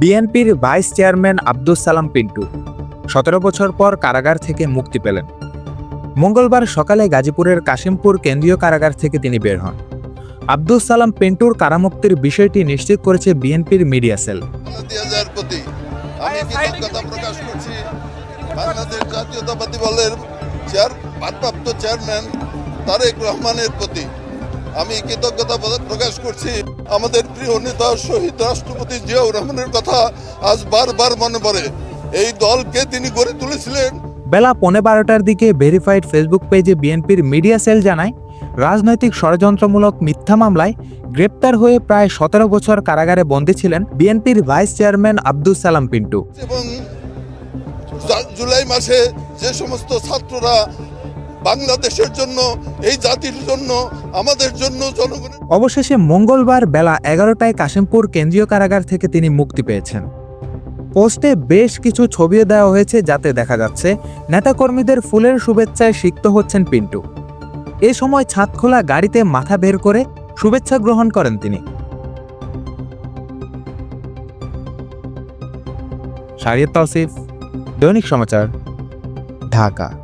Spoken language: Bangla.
বিএনপির ভাইস চেয়ারম্যান আব্দুস সালাম পিন্টু সতেরো বছর পর কারাগার থেকে মুক্তি পেলেন। মঙ্গলবার সকালে গাজীপুরের কাশিমপুর কেন্দ্রীয় কারাগার থেকে তিনি বের হন। আব্দুস সালাম পিন্টুর কারামুক্তির বিষয়টি নিশ্চিত করেছে বিএনপির মিডিয়া সেল। জাতীয়তাবাদী দলের চেয়ার ভারপ্রাপ্ত চেয়ারম্যান তারেক রহমানের প্রতি। আমি কৃতজ্ঞতা প্রকাশ করছি আমাদের প্রিয় নেতা শহীদ রাষ্ট্রপতি জিয়াউর রহমানের কথা আজ বারবার মনে পড়ে। এই দলকে তিনি গড়ে তুলেছিলেন। বেলা পৌনে বারোটার দিকে ভেরিফাইড ফেসবুক পেজে বিএনপির মিডিয়া সেল জানায় রাজনৈতিক ষড়যন্ত্রমূলক মিথ্যা মামলায় গ্রেপ্তার হয়ে প্রায় সতেরো বছর কারাগারে বন্দী ছিলেন বিএনপির ভাইস চেয়ারম্যান আব্দুল সালাম পিন্টু। এবং জুলাই মাসে যে সমস্ত ছাত্ররা বাংলাদেশের জন্য, এই জাতির জন্য, আমাদের জন্য জনগণের অবশেষে মঙ্গলবার বেলা এগারোটায় কাশিমপুর কেন্দ্রীয় কারাগার থেকে তিনি মুক্তি পেয়েছেন। পোস্টে বেশ কিছু ছবিও দেওয়া হয়েছে যাতে দেখা যাচ্ছে নেতাকর্মীদের ফুলের শুভেচ্ছায় সিক্ত হচ্ছেন পিন্টু। এ সময় ছাদ খোলা গাড়িতে মাথা বের করে শুভেচ্ছা গ্রহণ করেন তিনি। শারিয়ত তৌসিফ, দৈনিক সমাচার, ঢাকা।